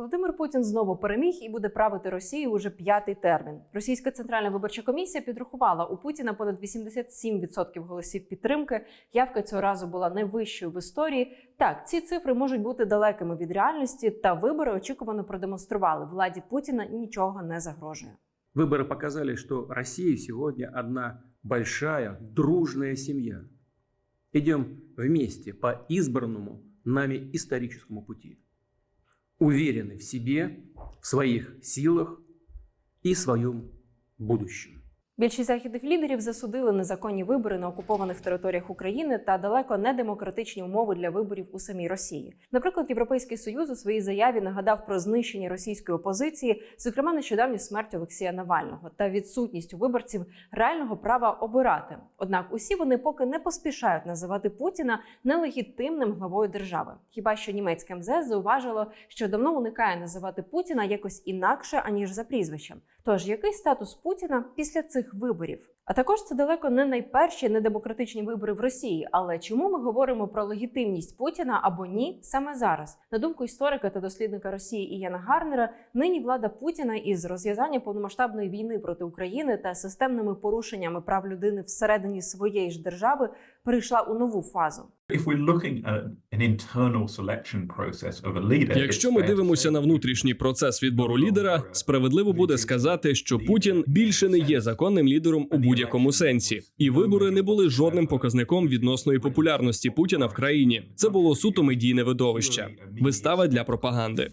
Володимир Путін знову переміг і буде правити Росією уже п'ятий термін. Російська центральна виборча комісія підрахувала у Путіна понад 87% голосів підтримки. Явка цього разу була найвищою в історії. Так, ці цифри можуть бути далекими від реальності, та вибори очікувано продемонстрували. Владі Путіна нічого не загрожує. Выборы показали, что Россия сегодня одна большая, дружная семья. Идем вместе по избранному нами историческому пути. Уверены в себе, в своих силах и своем будущем. Більшість західних лідерів засудили незаконні вибори на окупованих територіях України та далеко не демократичні умови для виборів у самій Росії. Наприклад, Європейський Союз у своїй заяві нагадав про знищення російської опозиції, зокрема нещодавню смерть Олексія Навального та відсутність у виборців реального права обирати. Однак усі вони поки не поспішають називати Путіна нелегітимним главою держави. Хіба що німецьке МЗС зауважило, що давно уникає називати Путіна якось інакше аніж за прізвищем. Тож який статус Путіна після цих виборів? А також це далеко не найперші недемократичні вибори в Росії. Але чому ми говоримо про легітимність Путіна або ні саме зараз? На думку історика та дослідника Росії Іяна Гарнера, нині влада Путіна із розв'язання повномасштабної війни проти України та системними порушеннями прав людини всередині своєї ж держави перейшла у нову фазу. Якщо ми дивимося на внутрішній процес відбору лідера, справедливо буде сказати, що Путін більше не є законним лідером у будь-якому сенсі, і вибори не були жодним показником відносної популярності Путіна в країні. Це було суто медійне видовище, вистава для пропаганди.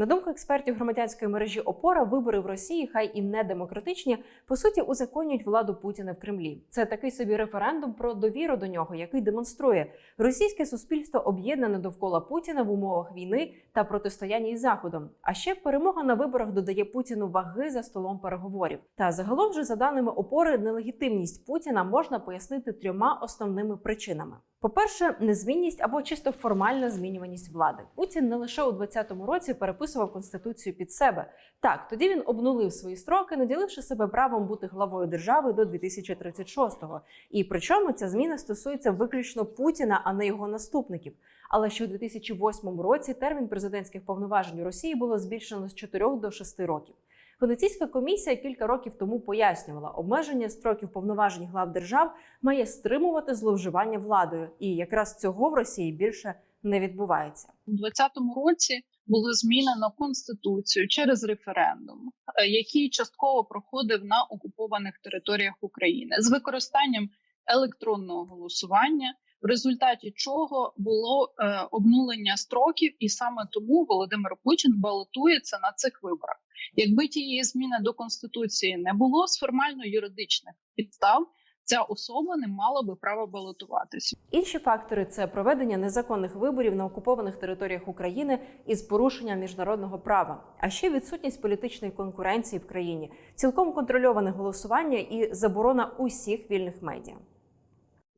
На думку експертів громадянської мережі ОПОРА, вибори в Росії, хай і не демократичні, по суті узаконюють владу Путіна в Кремлі. Це такий собі референдум про довіру до нього, який демонструє російське суспільство об'єднане довкола Путіна в умовах війни та протистояння із заходом. А ще перемога на виборах додає Путіну ваги за столом переговорів. Та загалом, же за даними опори, нелегітимність Путіна можна пояснити трьома основними причинами. По-перше, незмінність або чисто формальна змінюваність влади. Путін не лише у 2020 році переписував конституцію під себе. Так, тоді він обнулив свої строки, наділивши себе правом бути главою держави до 2036-го. І причому ця зміна стосується виключно Путіна, а не його наступників. Але ще у 2008 році термін президентських повноважень у Росії було збільшено з 4 до 6 років. Венеційська комісія кілька років тому пояснювала, обмеження строків повноважень глав держав має стримувати зловживання владою, і якраз цього в Росії більше не відбувається. У 2020 році було змінено конституцію через референдум, е, який частково проходив на окупованих територіях України з використанням електронного голосування, в результаті чого було е, обнулення строків, і саме тому Володимир Путін балотується на цих виборах. Якби тієї зміни до конституції не було з формально юридичних підстав, ця особа не мала би права балотуватися. Інші фактори це проведення незаконних виборів на окупованих територіях України із порушенням міжнародного права, а ще відсутність політичної конкуренції в країні, цілком контрольоване голосування і заборона усіх вільних медіа.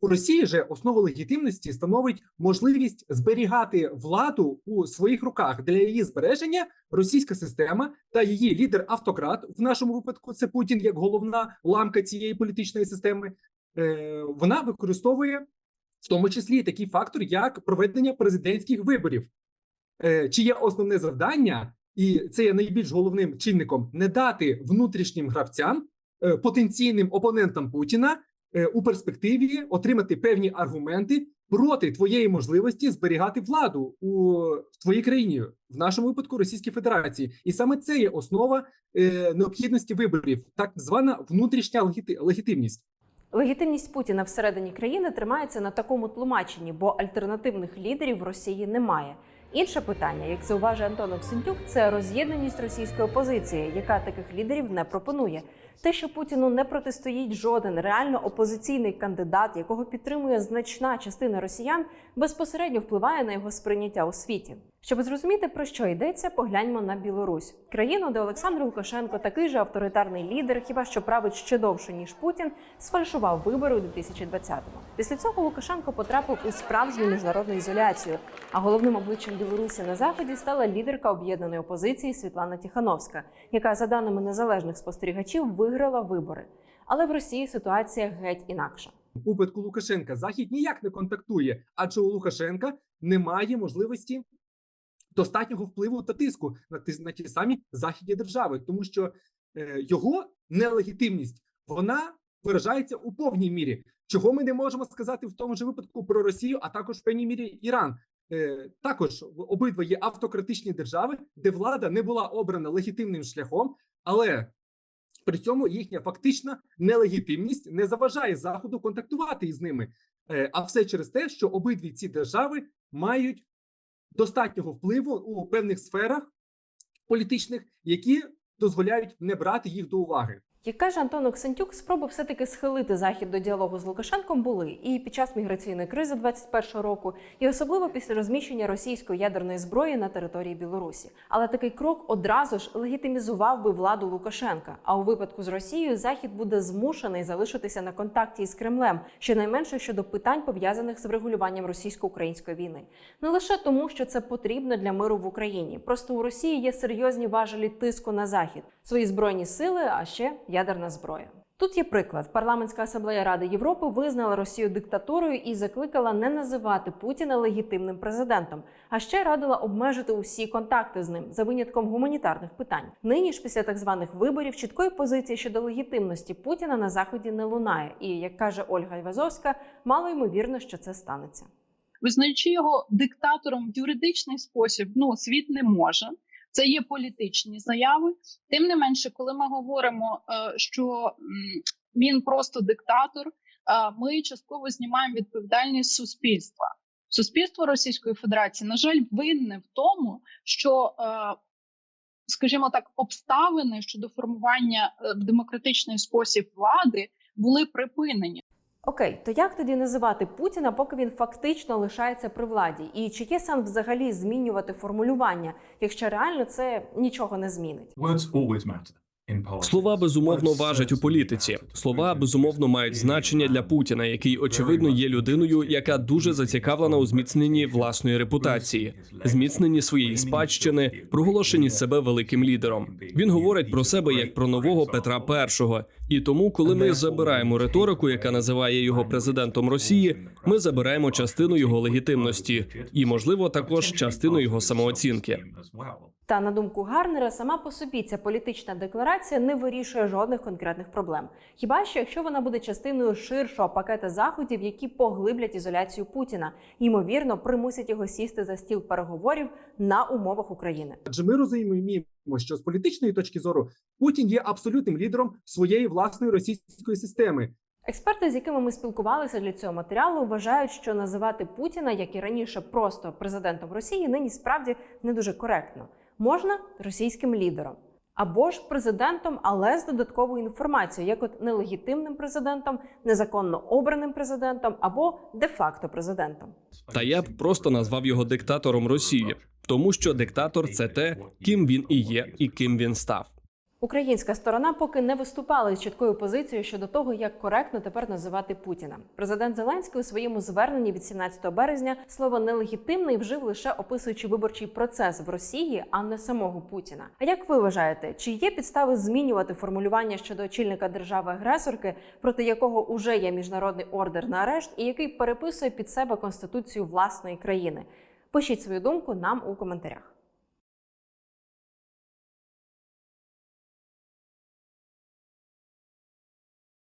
У Росії же основу легітимності становить можливість зберігати владу у своїх руках для її збереження. Російська система та її лідер-автократ в нашому випадку це Путін як головна ламка цієї політичної системи. е, Вона використовує в тому числі такий фактор, як проведення президентських виборів, е, чиє основне завдання, і це є найбільш головним чинником, не дати внутрішнім гравцям, е, потенційним опонентам Путіна у перспективі отримати певні аргументи проти твоєї можливості зберігати владу у твоїй країні, в нашому випадку Російській Федерації, і саме це є основа е, необхідності виборів, так звана внутрішня легіти, легітимність. Легітимність Путіна всередині країни тримається на такому тлумаченні, бо альтернативних лідерів в Росії немає. Інше питання, як зауважує Антон Оксентюк, це роз'єднаність російської опозиції, яка таких лідерів не пропонує. Те, що Путіну не протистоїть жоден реально опозиційний кандидат, якого підтримує значна частина росіян, безпосередньо впливає на його сприйняття у світі. Щоб зрозуміти про що йдеться, погляньмо на Білорусь, країну, де Олександр Лукашенко, такий же авторитарний лідер, хіба що править ще довше ніж Путін, сфальшував вибори у 2020-му. Після цього Лукашенко потрапив у справжню міжнародну ізоляцію. А головним обличчям Білорусі на заході стала лідерка об'єднаної опозиції Світлана Тихановська, яка, за даними незалежних спостерігачів, виграла вибори. Але в Росії ситуація геть інакша. У випадку Лукашенка Захід ніяк не контактує, адже у Лукашенка немає можливості достатнього впливу та тиску на на ті самі західні держави, тому що е, його нелегітимність вона виражається у повній мірі. Чого ми не можемо сказати в тому ж випадку про Росію, а також в певній мірі Іран. Е, також обидва є автократичні держави, де влада не була обрана легітимним шляхом, але при цьому їхня фактична нелегітимність не заважає заходу контактувати із ними. Е, а все через те, що обидві ці держави мають достатнього впливу у певних сферах політичних, які дозволяють не брати їх до уваги. Як каже Антон Оксентюк, спроби все-таки схилити захід до діалогу з Лукашенком були і під час міграційної кризи 21-го року, і особливо після розміщення російської ядерної зброї на території Білорусі. Але такий крок одразу ж легітимізував би владу Лукашенка. А у випадку з Росією Захід буде змушений залишитися на контакті із Кремлем, щонайменше щодо питань пов'язаних з врегулюванням російсько-української війни. Не лише тому, що це потрібно для миру в Україні. Просто у Росії є серйозні важелі тиску на захід, свої збройні сили, а ще ядерна зброя. Тут є приклад. Парламентська асамблея Ради Європи визнала Росію диктатурою і закликала не називати Путіна легітимним президентом, а ще радила обмежити усі контакти з ним за винятком гуманітарних питань. Нині ж після так званих виборів чіткої позиції щодо легітимності Путіна на заході не лунає. І як каже Ольга Івазовська, мало ймовірно, що це станеться. Визнаючи його диктатором в юридичний спосіб, ну світ не може. Це є політичні заяви. Тим не менше, коли ми говоримо, е, що він просто диктатор, е, ми частково знімаємо відповідальність суспільства. Суспільство Російської Федерації, на жаль, винне в тому, що, е, скажімо так, обставини щодо формування в демократичний спосіб влади були припинені. Окей, то як тоді називати Путіна, поки він фактично лишається при владі? І чи є сенс взагалі змінювати формулювання, якщо реально це нічого не змінить? Words always matter. Слова безумовно важать у політиці. Слова безумовно мають значення для Путіна, який очевидно є людиною, яка дуже зацікавлена у зміцненні власної репутації, зміцненні своєї спадщини, проголошенні себе великим лідером. Він говорить про себе як про нового Петра І. І тому, коли ми забираємо риторику, яка називає його президентом Росії, ми забираємо частину його легітимності і, можливо, також частину його самооцінки. Та на думку Гарнера, сама по собі ця політична декларація не вирішує жодних конкретних проблем. Хіба що якщо вона буде частиною ширшого пакета заходів, які поглиблять ізоляцію Путіна, ймовірно, примусять його сісти за стіл переговорів на умовах України. Адже ми розуміємо, що з політичної точки зору Путін є абсолютним лідером своєї власної російської системи. Експерти, з якими ми спілкувалися для цього матеріалу, вважають, що називати Путіна, як і раніше, просто президентом Росії, нині справді не дуже коректно. Можна російським лідером. Або ж президентом, але з додатковою інформацією, як от нелегітимним президентом, незаконно обраним президентом або де-факто президентом. Та я б просто назвав його диктатором Росії, тому що диктатор це те, ким він і є, і ким він став. Українська сторона поки не виступала із чіткою позицією щодо того, як коректно тепер називати Путіна. Президент Зеленський у своєму зверненні від 17 березня слово нелегітимний вжив лише описуючи виборчий процес в Росії, а не самого Путіна. А як ви вважаєте, чи є підстави змінювати формулювання щодо очільника держави-агресорки, проти якого уже є міжнародний ордер на арешт, і який переписує під себе конституцію власної країни? Пишіть свою думку нам у коментарях.